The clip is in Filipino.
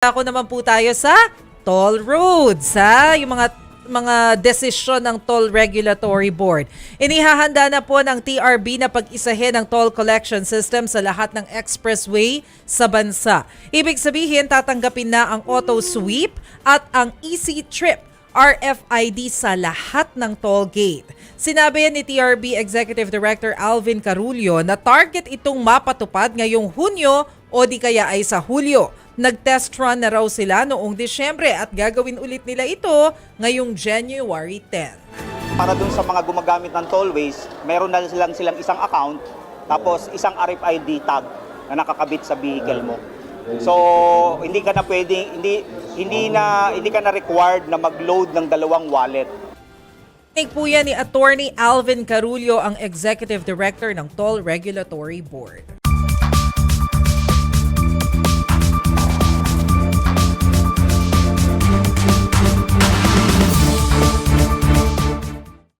Ako naman po tayo sa toll roads, ha? Yung mga mga desisyon ng Toll Regulatory Board. Inihahanda na po ng TRB na pag-isahin ang toll collection system sa lahat ng expressway sa bansa. Ibig sabihin, tatanggapin na ang auto sweep at ang easy trip RFID sa lahat ng toll gate. Sinabi ni TRB Executive Director Alvin Carullo na target itong mapatupad ngayong Hunyo o di kaya ay sa Hulyo. Nag-test run na raw sila noong Disyembre at gagawin ulit nila ito ngayong January 10. para dun sa mga gumagamit ng tollways, meron na silang silang isang account tapos isang RFID tag na nakakabit sa vehicle mo. So, hindi ka na pwedeng hindi hindi na hindi ka na required na mag-load ng dalawang wallet. Tinig po yan ni Attorney Alvin Carullo, ang Executive Director ng Toll Regulatory Board.